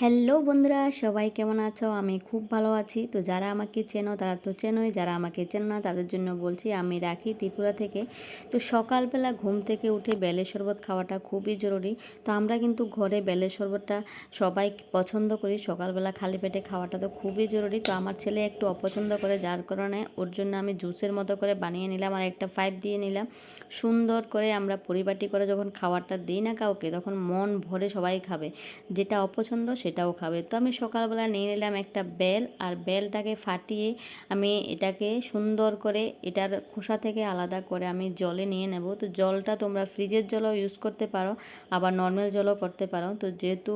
Hello বন্ধুরা, সবাই কেমন আছো? আমি খুব ভালো আছি। তো যারা আমাকে চেনো তারা তো চেনোই, যারা আমাকে চেনো না তাদের জন্য বলছি আমি রাখি ত্রিপুরা থেকে। তো সকালবেলা ঘুম থেকে উঠে বেলের শরবত খাওয়াটা খুবই জরুরি। তো আমরা কিন্তু ঘরে বেলের শরবতটা সবাই পছন্দ করি। সকালবেলা খালি পেটে খাওয়াটা তো খুবই জরুরি। তো আমার ছেলে একটু অপছন্দ করে, যার কারণে ওর জন্য আমি জুসের মতো করে বানিয়ে নিলাম আর একটা পাইপ দিয়ে নিলাম। সুন্দর করে আমরা পরিপাটি করে যখন খাবারটা দিই না কাউকে, তখন মন ভরে সবাই খাবে। যেটা অপছন্দ সেটাও খাবে। তো আমি সকালবেলা নিয়ে নিলাম একটা বেল আর বেলটাকে ফাটিয়ে আমি এটাকে সুন্দর করে এটার খোসা থেকে আলাদা করে আমি জলে নিয়ে নেব। তো জলটা তোমরা ফ্রিজের জলও ইউজ করতে পারো, আবার নর্মাল জলও করতে পারো। তো যেহেতু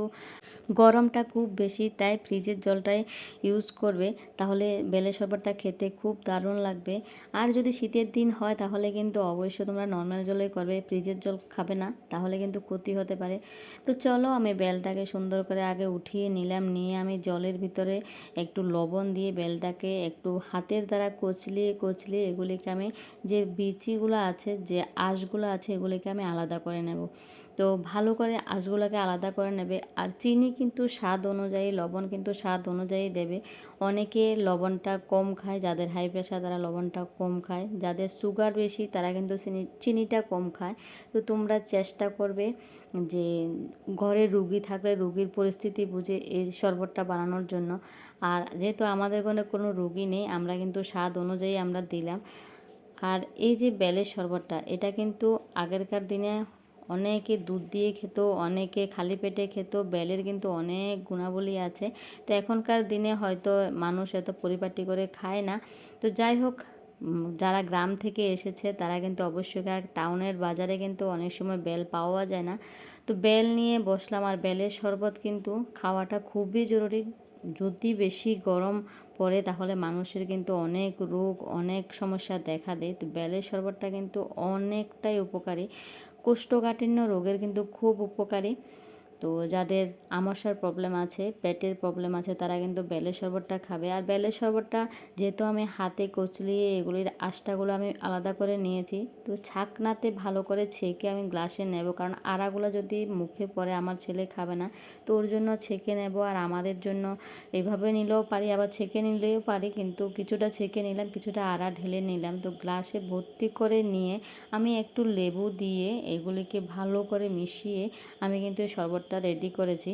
গরমটা খুব বেশি, তাই ফ্রিজের জলটাই ইউজ করবে। তাহলে বেলের শরবতটা খেতে খুব দারুণ লাগবে। আর যদি শীতের দিন হয়, তাহলে কিন্তু অবশ্যই তোমরা নর্মাল জলেই করবে, ফ্রিজের জল খাবে না, তাহলে কিন্তু ক্ষতি হতে পারে। তো চলো আমি বেলটাকে সুন্দর করে আগে উঠিয়ে নিলাম, নিয়ে আমি জলের ভিতরে একটু লবণ দিয়ে বেলটাকে একটু হাতের দ্বারা কচলিয়ে কচলিয়ে এগুলিকে আমি যে বিচিগুলো আছে, যে আঁশগুলো আছে, এগুলিকে আমি আলাদা করে নেব। তো ভালো করে আঁশগুলোকে আলাদা করে নেবে। আর চিনি কিন্তু স্বাদ অনুযায়ী, লবণ কিন্তু স্বাদ অনুযায়ী দেবে। অনেকে লবণটা কম খায়, যাদের হাই প্রেশার তারা লবণটা কম খায়। যাদের সুগার বেশি তারা কিন্তু চিনি, চিনিটা কম খায়। তো তোমরা চেষ্টা করবে যে ঘরে রুগী থাকলে রুগীর পরিস্থিতি বুঝে এই শরবতটা বানানোর জন্য। আর যেহেতু আমাদের ঘরে কোনো রুগী নেই, আমরা কিন্তু স্বাদ অনুযায়ী আমরা দিলাম। আর এই যে বেলের শরবতটা, এটা কিন্তু আগেরকার দিনে অনেকে দুধ দিয়ে খেত, অনেকে খালি পেটে খেত, বেলের কিন্তু অনেক গুণাবলী আছে। তো এখনকার দিনে হয়তো মানুষ এত পরিপাটি করে খায় না। তো যাই হোক যারা গ্রাম থেকে এসেছে, তারা কিন্তু অবশ্যই টাউনের বাজারে কিন্তু অনেক সময় বেল পাওয়া যায় না। তো বেল নিয়ে বসলাম আর বেলের শরবত কিন্তু খাওয়াটা খুবই জরুরি। যদি বেশি গরম পড়ে, তাহলে মানুষের কিন্তু অনেক রোগ, অনেক সমস্যা দেখা দেয়। তো বেলের শরবতটা কিন্তু অনেকটাই উপকারী। কোষ্ঠকাঠিন্য রোগের কিন্তু খুব উপকারী। তো যাদের আমাশার প্রবলেম আছে, পেটের প্রবলেম আছে, তারা কিন্তু বেলের শরবতটা খাবে। আর বেলের শরবতটা যেহেতু আমি হাতে কচলিয়ে এগুলির আষ্টাগুলো আমি আলাদা করে নিয়েছি, তো ছাকনাতে ভালো করে ছেঁকে আমি গ্লাসে নেব। কারণ আড়াগুলো যদি মুখে পড়ে, আমার ছেলে খাবে না, তো ওর জন্য ছেঁকে নেব। আর আমাদের জন্য এইভাবে নিলেও পারি, আবার ছেঁকে নিলেও পারি, কিন্তু কিছুটা ছেঁকে নিলাম, কিছুটা আড়া ঢেলে নিলাম। তো গ্লাসে ভর্তি করে নিয়ে আমি একটু লেবু দিয়ে এগুলিকে ভালো করে মিশিয়ে আমি কিন্তু এই শরবতটা শরবতটা রেডি করেছি।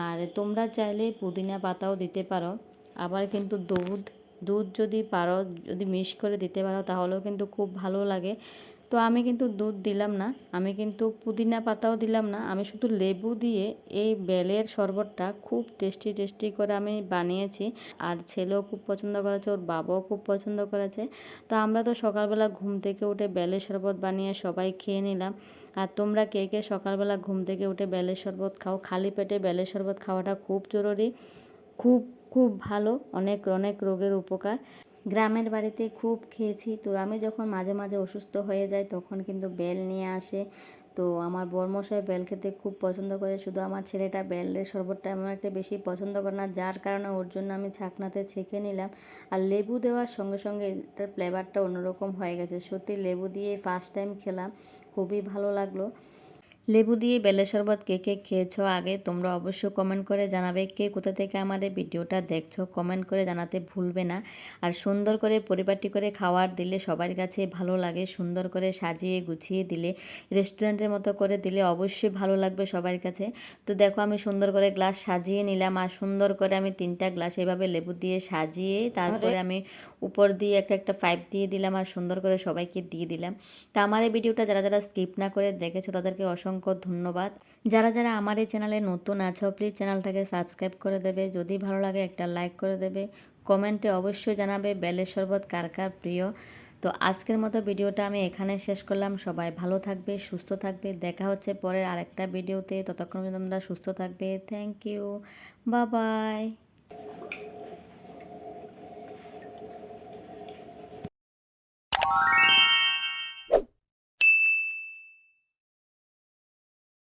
আর তোমরা চাইলে পুদিনা পাতাও দিতে পারো। আবার কিন্তু দুধ দুধ যদি পারো, যদি মিক্স করে দিতে পারো, তাহলেও কিন্তু খুব ভালো লাগে। তো আমি কিন্তু দুধ দিলাম না, আমি কিন্তু পুদিনা পাতাও দিলাম না, আমি শুধু লেবু দিয়ে এই বেলের শরবতটা খুব টেস্টি টেস্টি করে আমি বানিয়েছি। আর ছেলেও খুব পছন্দ করেছে, ওর বাবাও খুব পছন্দ করেছে। তো আমরা তো সকালবেলা ঘুম থেকে উঠে বেলের শরবত বানিয়ে সবাই খেয়ে নিলাম। আর তোমরা কে কে সকালবেলা ঘুম থেকে উঠে বেলের শরবত খাও? খালি পেটে বেলের শরবত খাওয়াটা খুব জরুরি, খুব খুব ভালো, অনেক অনেক রোগের উপকার। গ্রামের বাড়িতে খুব খেয়েছি। তো আমি যখন মাঝে মাঝে অসুস্থ হয়ে যাই, তখন কিন্তু বেল নিয়ে আসে। তো আমার বরমশাই বেল খেতে খুব পছন্দ করে। শুধু আমার ছেলেটা বেলের শরবতটা এমন একটা বেশি পছন্দ করে না, যার কারণে ওর জন্য আমি ছাকনাতে ছেঁকে নিলাম। আর লেবু দেওয়ার সঙ্গে সঙ্গে এটার ফ্লেভারটা অন্যরকম হয়ে গেছে। সত্যি লেবু দিয়ে ফার্স্ট টাইম খেলাম, খুবই ভালো লাগল। লেবু দিয়ে বেলের শরবত কে কে খেয়েছো আগে তোমরা অবশ্যই কমেন্ট করে জানাবে কে কোথা থেকে আমাদের ভিডিওটা দেখছ। কমেন্ট করে জানাতে ভুলবে না। আর সুন্দর করে পরিপাটি করে খাওয়ার দিলে সবার কাছে ভালো লাগে সুন্দর করে সাজিয়ে গুছিয়ে দিলে রেস্টুরেন্টের মতো করে দিলে অবশ্যই ভালো লাগবে সবার কাছে। তো দেখো আমি সুন্দর করে গ্লাস সাজিয়ে নিলাম আর সুন্দর করে আমি তিনটা গ্লাস এভাবে লেবু দিয়ে সাজিয়ে তারপরে আমি উপর দিয়ে একটা একটা পাইপ দিয়ে দিলাম আর সুন্দর করে সবাইকে দিয়ে দিলাম। তা আমার এই ভিডিওটা যারা যারা স্কিপ না করে দেখেছ তাদেরকে অসংখ্য ধন্যবাদ। যারা যারা আমার এই চ্যানেলে নতুন আছো প্লিজ চ্যানেলটাকে সাবস্ক্রাইব করে দেবে। যদি ভালো লাগে একটা লাইক করে দেবে। কমেন্টে অবশ্যই জানাবে বেলের শরবত কার কার প্রিয়। তো আজকের মতো ভিডিওটা আমি এখানে শেষ করলাম। সবাই ভালো থাকবে, সুস্থ থাকবে। দেখা হচ্ছে পরের আরেকটা ভিডিওতে। ততক্ষণ তোমরা সুস্থ থাকবে। থ্যাংক ইউ বা বাই